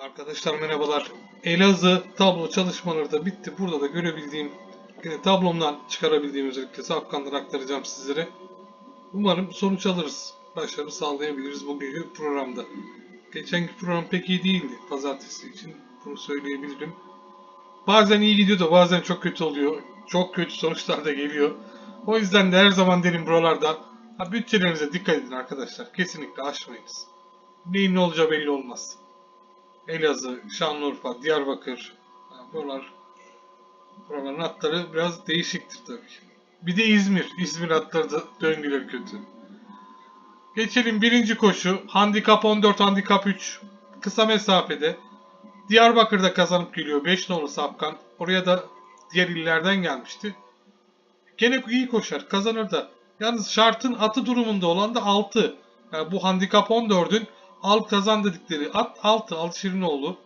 Arkadaşlar merhabalar. Elazığ tablo çalışmaları da bitti. Burada da görebildiğim yine tablomdan çıkarabildiğim özellikle safkanları aktaracağım sizlere. Umarım sonuç alırız. Başarı sağlayabiliriz bugünkü programda. Geçenki program pek iyi değildi pazartesi için. Bunu söyleyebilirim. Bazen iyi gidiyor da bazen çok kötü oluyor. Çok kötü sonuçlar da geliyor. O yüzden de her zaman derim buralarda ha, bütçelerinize dikkat edin arkadaşlar. Kesinlikle aşmayınız. Neyin ne olacağı belli olmaz. Elazığ, Şanlıurfa, Diyarbakır. ha, Buralar buraların hatları biraz değişiktir tabii. Bir de İzmir. İzmir hatları da döngüleri kötü. Geçelim birinci koşu. Handikap 14, handikap 3. Kısa mesafede. Diyarbakır'da kazanıp geliyor. 5 nolu Safkan. Oraya da diğer illerden gelmişti. Gene iyi koşar. Kazanır da. Yalnız şartın atı durumunda olan da 6. Yani bu handikap 14'ün al kazan dedikleri at 6. Al Şirinoğlu.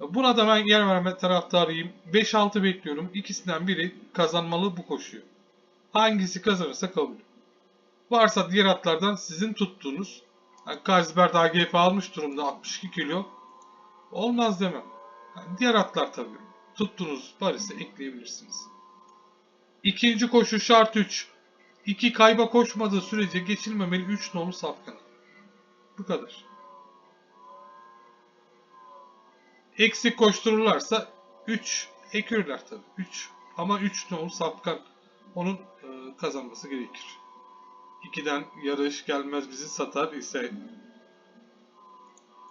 Buna da ben yer verme taraftarıyım. 5-6 bekliyorum. İkisinden biri kazanmalı bu koşuyu. Hangisi kazanırsa kabul. Varsa diğer atlardan sizin tuttuğunuz. Yani Kaisbert AGF almış durumda 62 kilo. Olmaz demem. Yani diğer atlar tabii. Tuttuğunuz Paris'e ekleyebilirsiniz. İkinci koşu şart 3. 2 kayba koşmadığı sürece geçilmemeli 3 nolu safkanı. Bu kadar. Eksik koştururlarsa 3 ekürler tabii. 3 ama 3 nolu safkan onun e, kazanması gerekir. 2'den yarış gelmez bizi satar ise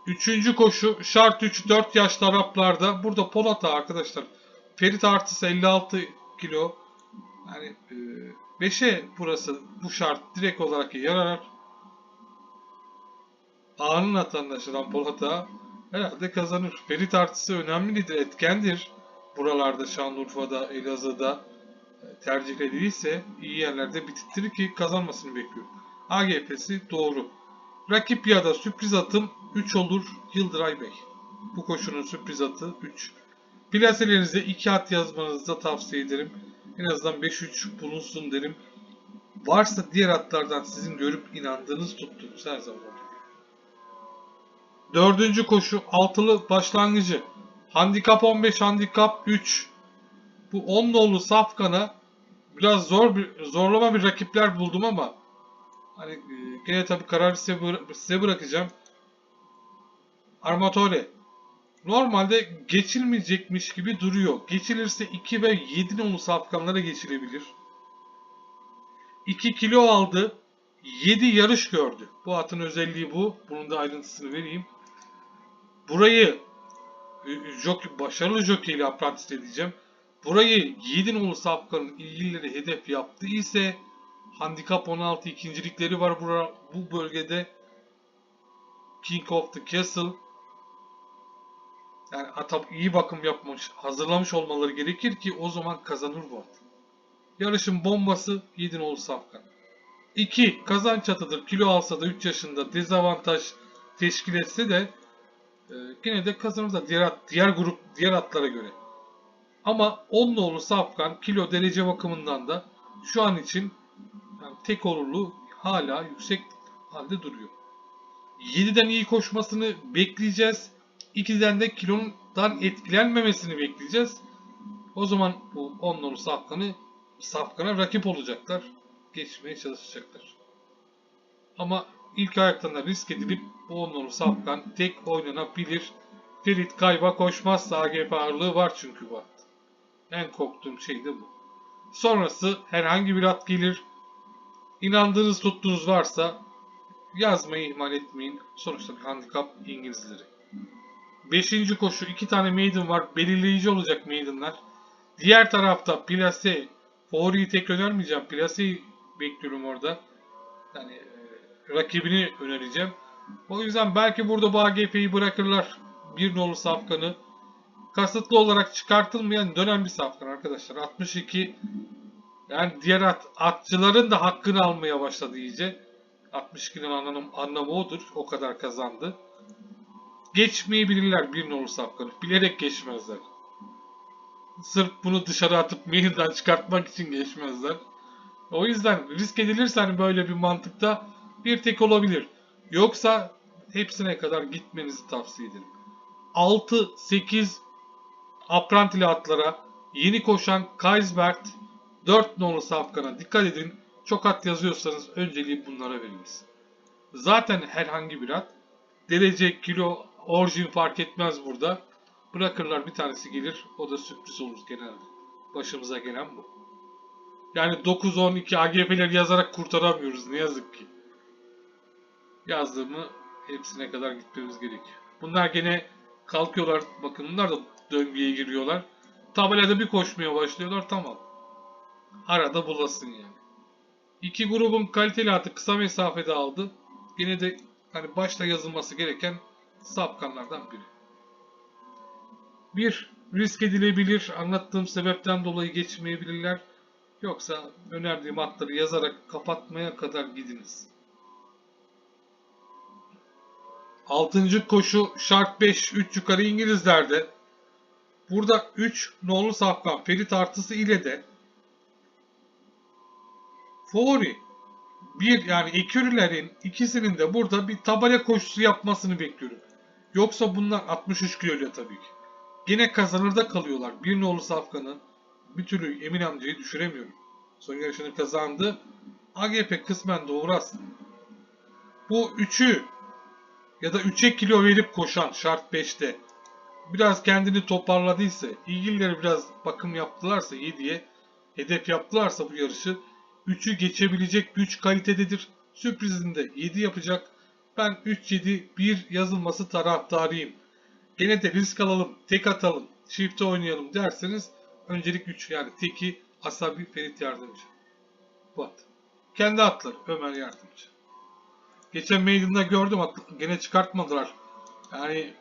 Üçüncü koşu şart 3 4 yaşlı Araplarda. Burada Polat'a arkadaşlar. Ferit artısı 56 kilo. Yani 5'e burası bu şart direkt olarak yarar. Ağanın atı anlaşılan Polat'a herhalde kazanır. Ferit artısı önemlidir, etkendir. Buralarda Şanlıurfa'da, Elazığ'da e, tercih edilirse iyi yerlerde bitirtir ki kazanmasını bekliyorum. AGP'si doğru. Rakip ya da sürpriz atım 3 olur Yıldıray Bey. Bu koşunun sürpriz atı 3. Plaselerinize 2 at yazmanızı da tavsiye ederim. En azından 5-3 bulunsun derim. Varsa diğer atlardan sizin görüp inandığınız tuttuğunuz her zaman olur. Dördüncü koşu altılı başlangıcı. Handikap 15, handikap 3. Bu 10 nolu Safkan'a biraz zor bir zorlama bir rakipler buldum ama hani gene tabii kararı size, size bırakacağım. Armatore. Normalde geçilmeyecekmiş gibi duruyor. Geçilirse 2 ve 7 nolu safkanlara geçilebilir. 2 kilo aldı. 7 yarış gördü. Bu atın özelliği bu. Bunun da ayrıntısını vereyim. Burayı e, jockey, başarılı jockey ile apprentice edeceğim. Burayı 7 nolu safkanın ilgileri hedef yaptı ise handikap 16 ikincilikleri var bura, bu bölgede. King of the Castle yani ata iyi bakım yapmış, hazırlamış olmaları gerekir ki o zaman kazanır bu at. Yarışın bombası 7 nolu safkan. 2. Kazanç atıdır. Kilo alsa da 3 yaşında dezavantaj teşkil etse de e, yine de kazanır da diğer, diğer grup diğer atlara göre. Ama 10 nolu safkan kilo derece bakımından da şu an için yani tek olurlu hala yüksek halde duruyor. 7'den iyi koşmasını bekleyeceğiz. 2'den de kilondan etkilenmemesini bekleyeceğiz. O zaman bu 10 nolu safkanı safkana rakip olacaklar. Geçmeye çalışacaklar. Ama ilk ayaktan da risk edilip bu 10 nolu safkan tek oynanabilir. Ferit kayba koşmazsa AGP ağırlığı var çünkü bu at. En korktuğum şey de bu. Sonrası herhangi bir at gelir. İnandığınız tuttuğunuz varsa yazmayı ihmal etmeyin. Sonuçta bir handikap İngilizleri. Beşinci koşu iki tane maiden var. Belirleyici olacak maidenler. Diğer tarafta plase. Favoriyi tek önermeyeceğim. Plase'yi bekliyorum orada. Yani rakibini önereceğim. O yüzden belki burada bu AGP'yi bırakırlar. Bir nolu safkanı. Kasıtlı olarak çıkartılmayan dönem bir safkan arkadaşlar. 62 yani diğer at, atçıların da hakkını almaya başladı iyice. 62'nin anlamı, anlamı odur. O kadar kazandı. Geçmeyebilirler bir nolu safkanı. Bilerek geçmezler. Sırf bunu dışarı atıp mailden çıkartmak için geçmezler. O yüzden risk edilirse hani böyle bir mantıkta bir tek olabilir. Yoksa hepsine kadar gitmenizi tavsiye ederim. 6, 8 aprantili atlara yeni koşan Kaisbert 4 nolu safkana dikkat edin. Çok at yazıyorsanız önceliği bunlara veriniz. Zaten herhangi bir at derece, kilo, orijin fark etmez burada. Bırakırlar bir tanesi gelir. O da sürpriz olur genelde. Başımıza gelen bu. Yani 9-12 AGF'leri yazarak kurtaramıyoruz ne yazık ki. Yazdığımı hepsine kadar gitmemiz gerekiyor. Bunlar gene kalkıyorlar. Bakın bunlar da döngüye giriyorlar. Tabelada bir koşmaya başlıyorlar tamam. Arada bulasın yani. İki grubun kaliteli atı kısa mesafede aldı. Yine de hani başta yazılması gereken sapkanlardan biri. Bir, risk edilebilir. Anlattığım sebepten dolayı geçmeyebilirler. Yoksa önerdiğim atları yazarak kapatmaya kadar gidiniz. Altıncı koşu şart 5 3 yukarı İngilizlerde. Burada 3 nolu safkan Ferit artısı ile de Favori bir yani ekürülerin ikisinin de burada bir tabela koşusu yapmasını bekliyorum. Yoksa bunlar 63 kiloyla tabii ki. Gene kazanırda kalıyorlar. Bir nolu safkanı bir türlü Emin amcayı düşüremiyorum. Son yarışını kazandı. AGP kısmen doğru aslında. Bu üçü ya da 3'e kilo verip koşan şart 5'te biraz kendini toparladıysa, ilgilileri biraz bakım yaptılarsa 7'ye hedef yaptılarsa bu yarışı 3'ü geçebilecek güç kalitededir. Sürprizinde 7 yapacak. Ben 3-7-1 yazılması taraftarıyım. Gene de risk alalım, tek atalım, çifte oynayalım derseniz öncelik 3 yani teki Asabi Ferit Yardımcı. Bu at. Kendi atları Ömer Yardımcı. Geçen meydanında gördüm at, gene çıkartmadılar. Yani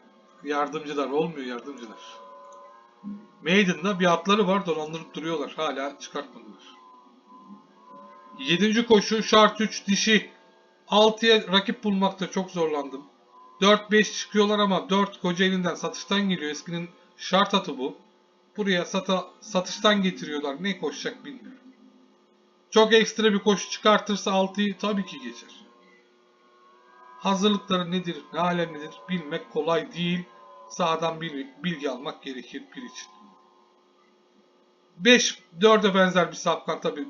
yardımcılar olmuyor yardımcılar. Maiden'da bir atları var dolandırıp duruyorlar. Hala çıkartmadılar. 7. koşu şart 3 dişi. 6'ya rakip bulmakta çok zorlandım. 4-5 çıkıyorlar ama 4 Kocaeli'nden satıştan geliyor. Eskinin şart atı bu. Buraya sata, satıştan getiriyorlar. Ne koşacak bilmiyorum. Çok ekstra bir koşu çıkartırsa 6'yı tabii ki geçer. Hazırlıkları nedir, ne alemdedir bilmek kolay değil. Sağdan bir bilgi almak gerekir bir için. 5, 4'e benzer bir sapkan tabii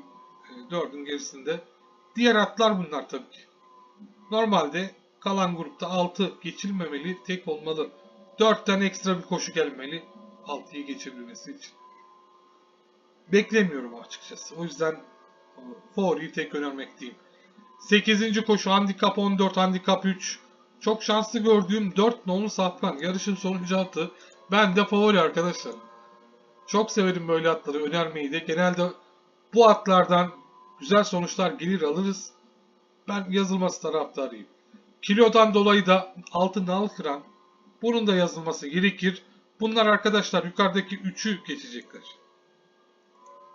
4'ün gerisinde. Diğer atlar bunlar tabii ki. Normalde kalan grupta 6 geçilmemeli, tek olmalı. 4'ten ekstra bir koşu gelmeli 6'yı geçebilmesi için. Beklemiyorum açıkçası. O yüzden Fori'yi tek önermekteyim. 8. koşu handikap 14, handikap 3. Çok şanslı gördüğüm 4 nolu safkan. Yarışın sonuncu atı. Ben de favori arkadaşlar. Çok severim böyle atları önermeyi de. Genelde bu atlardan güzel sonuçlar gelir alırız. Ben yazılması taraftarıyım. Kilodan dolayı da altı nal kıran bunun da yazılması gerekir. Bunlar arkadaşlar yukarıdaki 3'ü geçecekler.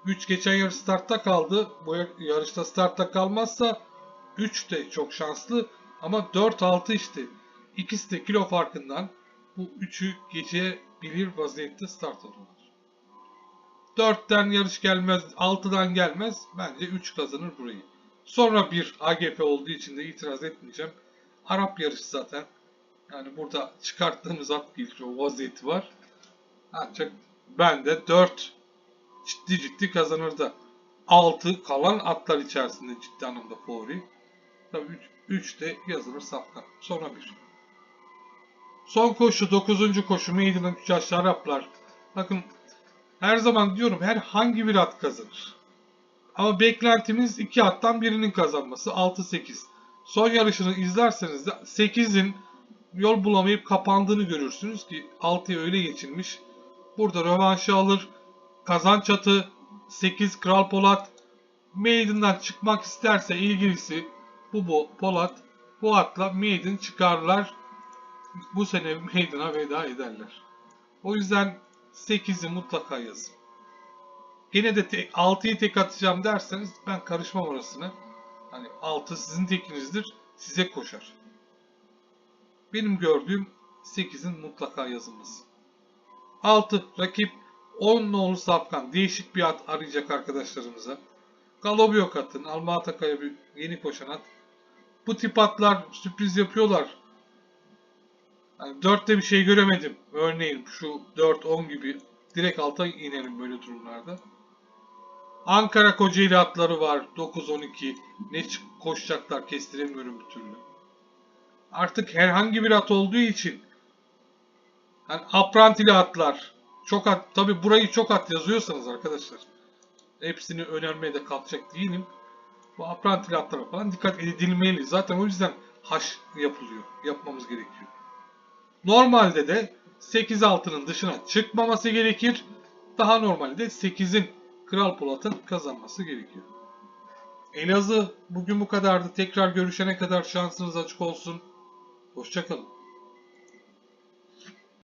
3 geçen yarış startta kaldı. Bu yarışta startta kalmazsa 3 de çok şanslı ama 4-6 işte. İkisi de kilo farkından bu 3'ü geçebilir vaziyette start alıyorlar. 4'ten yarış gelmez, 6'dan gelmez. Bence 3 kazanır burayı. Sonra bir AGP olduğu için de itiraz etmeyeceğim. Arap yarışı zaten. Yani burada çıkarttığımız at gelir o vaziyeti var. Ancak ben de 4 ciddi ciddi kazanır da 6 kalan atlar içerisinde ciddi anlamda favori. Tabii 3, 3 de yazılır safkan. Sonra bir. Son koşu 9. koşu 3 yaşlı Araplar. Bakın her zaman diyorum herhangi bir at kazanır. Ama beklentimiz iki attan birinin kazanması 6-8. Son yarışını izlerseniz de 8'in yol bulamayıp kapandığını görürsünüz ki 6'ya öyle geçilmiş. Burada rövanşı alır. Kazanç atı 8 Kral Polat Maiden'dan çıkmak isterse ilgilisi bu Polat bu atla Maiden çıkarlar. Bu sene Maiden'a veda ederler. O yüzden 8'i mutlaka yazın. Yine de 6'yı tek atacağım derseniz ben karışmam orasına. Hani 6 sizin tekinizdir. Size koşar. Benim gördüğüm 8'in mutlaka yazılması. 6. Rakip 10 nolu sapkan. Değişik bir at arayacak arkadaşlarımıza. Galobio atın. Almatakaya bir yeni koşan at. Bu tip atlar sürpriz yapıyorlar. Hani 4'te bir şey göremedim. Örneğin şu 4-10 gibi direkt alta inerim böyle durumlarda. Ankara Kocaeli atları var 9-12. Ne koşacaklar kestiremiyorum bir türlü. Artık herhangi bir at olduğu için hani aprantili atlar çok at tabi burayı çok at yazıyorsanız arkadaşlar hepsini önermeye de kalkacak değilim. Bu aprantili atlara falan dikkat edilmeli. Zaten o yüzden haş yapılıyor. Yapmamız gerekiyor. Normalde de 8-6'nın dışına çıkmaması gerekir. Daha normalde 8'in Kral Polat'ın kazanması gerekiyor. Elazığ bugün bu kadardı. Tekrar görüşene kadar şansınız açık olsun. Hoşçakalın.